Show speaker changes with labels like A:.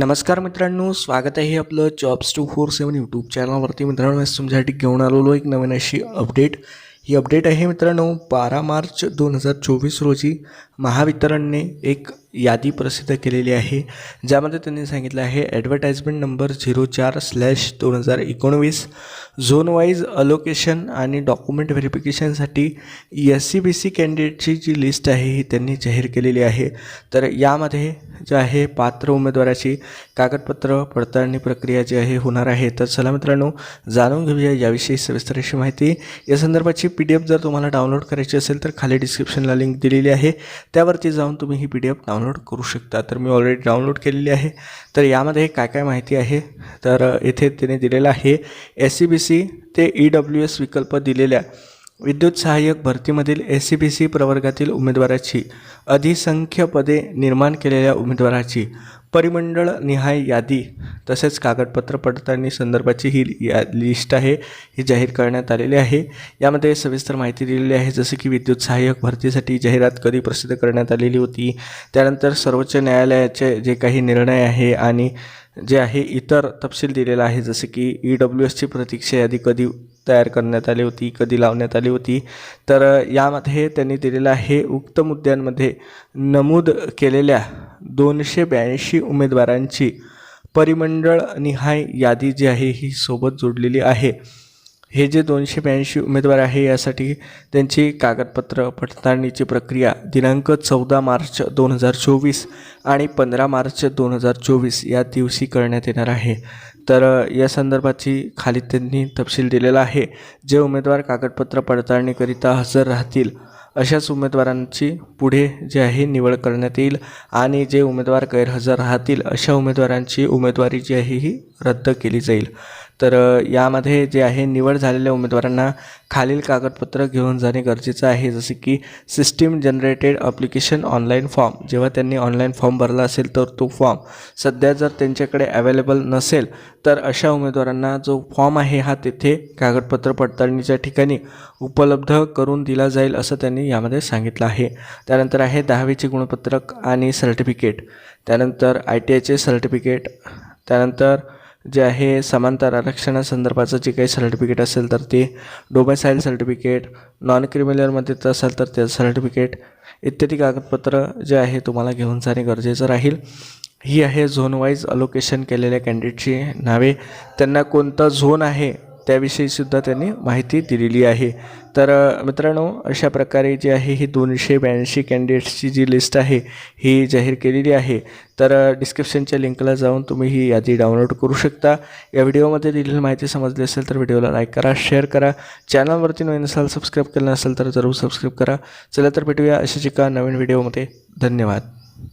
A: नमस्कार मित्रांनो स्वागत आहे आपलं jobs two four seven YouTube चॅनलवरती. मित्रांनो आज तुमच्यासाठी घेऊन आलेलो एक नवीन अशी अपडेट ही अपडेट आहे मित्रांनो बारा मार्च दोन हजार चोवीस रोजी. महावितरणने एक यादी प्रसिद्ध केलेली आहे ज्यामध्ये त्यांनी सांगितलं आहे ॲडव्हर्टाइजमेंट नंबर झिरो चार स्लॅश दोन हजार एकोणवीस झोनवाईज अलोकेशन आणि डॉक्युमेंट व्हेरिफिकेशनसाठी एस सी बी सी कॅन्डिडेटची जी लिस्ट आहे ही त्यांनी जाहीर केलेली आहे. तर यामध्ये जे आहे पात्र उमेदवाराची कागदपत्र पडताळणी प्रक्रिया जी आहे होणार आहे. तर चला मित्रांनो जाणून घेऊया याविषयी सविस्तर अशी माहिती. या संदर्भाची पी डी एफ जर तुम्हाला डाउनलोड करायची असेल तर खाली डिस्क्रिप्शनला लिंक दिलेली आहे. त्यावरती जाऊन तुम्ही ही पी डी एफ डाउनलोड करू शकता. तर मी ऑलरेडी डाउनलोड केलेली आहे. तर यामध्ये काय काय माहिती आहे? तर येथे त्याने दिलेलं आहे. एस सी बी सी ते ई डब्ल्यू एस विकल्प दिलेल्या विद्युत सहाय्यक भरतीमधील एस सी बी सी प्रवर्गातील उमेदवाराची अधिसंख्य पदे निर्माण केलेल्या उमेदवाराची परिमंडळ निहाय यादी तसेच कागदपत्र पडताळणी संदर्भाची ही या लिस्ट आहे ही जाहीर करण्यात आलेली आहे. यामध्ये सविस्तर माहिती दिलेली आहे जसं की विद्युत सहाय्यक भरतीसाठी जाहिरात कधी प्रसिद्ध करण्यात आलेली होती त्यानंतर सर्वोच्च न्यायालयाचे जे काही निर्णय आहे आणि जे आहे इतर तपशील दिलेला आहे जसे की ई डब्ल्यू एसची प्रतीक्षा यादी कधी तयार करण्यात आली होती कधी लावण्यात आली होती. तर यामध्ये त्यांनी दिलेलं हे उक्त मुद्द्यांमध्ये नमूद केलेल्या दोनशे ब्याऐंशी उमेदवारांची परिमंडळ निहाय यादी जी आहे ही सोबत जोडलेली आहे. हे जे दोनशे ब्याऐंशी उमेदवार आहे यासाठी त्यांची कागदपत्र पडताळणीची प्रक्रिया दिनांक चौदा मार्च दोन हजार चोवीस आणि पंधरा मार्च दोन हजार चोवीस या दिवशी करण्यात येणार आहे. तर या संदर्भाची खाली त्यांनी तपशील दिलेला आहे. जे उमेदवार कागदपत्र पडताळणीकरिता हजर राहतील अशाच उमेदवारांची पुढे जे आहे निवड करण्यात येईल आणि जे उमेदवार गैरहजर राहतील अशा उमेदवारांची उमेदवारी जी आहे ही रद्द केली जाईल. तर यामध्ये जे आहे निवड झालेल्या उमेदवारांना खालील कागदपत्र घेऊन जाणे गरजेचं आहे. जसे की system generated application online form जेव्हा त्यांनी ऑनलाईन फॉर्म भरला असेल तर तो फॉर्म सध्या जर त्यांच्याकडे अवेलेबल नसेल तर अशा उमेदवारांना जो फॉर्म आहे हा तेथे कागदपत्र पडताळणीच्या ठिकाणी उपलब्ध करून दिला जाईल असं त्यांनी यामध्ये सांगितलं आहे. त्यानंतर आहे दहावीचे गुणपत्रक आणि सर्टिफिकेट त्यानंतर आय टी आयचे सर्टिफिकेट त्यानंतर जे आहे समांतर आरक्षणासंदर्भाचं जे काही सर्टिफिकेट असेल तर ते डोमेसाईल सर्टिफिकेट नॉन क्रिमिनलमध्ये तर असेल तर ते सर्टिफिकेट इत्यादी कागदपत्र जे आहे तुम्हाला घेऊन जाणे गरजेचं राहील. ही आहे झोनवाईज अलोकेशन केलेल्या कॅन्डिडेटची नावे. त्यांना कोणता झोन आहे त्याविषयीसुद्धा त्यांनी माहिती दिलेली आहे. तर मित्रांनो अशा प्रकारे जी आहे ही दोनशे ब्याऐंशी कॅन्डिडेट्सची जी लिस्ट आहे ही जाहीर केलेली आहे. तर डिस्क्रिप्शनच्या लिंकला जाऊन तुम्ही ही यादी डाउनलोड करू शकता. या व्हिडिओमध्ये दिलेली माहिती समजली असेल तर व्हिडिओला लाईक करा शेअर करा. चॅनलवरती नवीन असाल सबस्क्राईब केलं नसेल तर जरूर सबस्क्राईब करा. चला तर भेटूया अशाच एका नवीन व्हिडिओमध्ये धन्यवाद.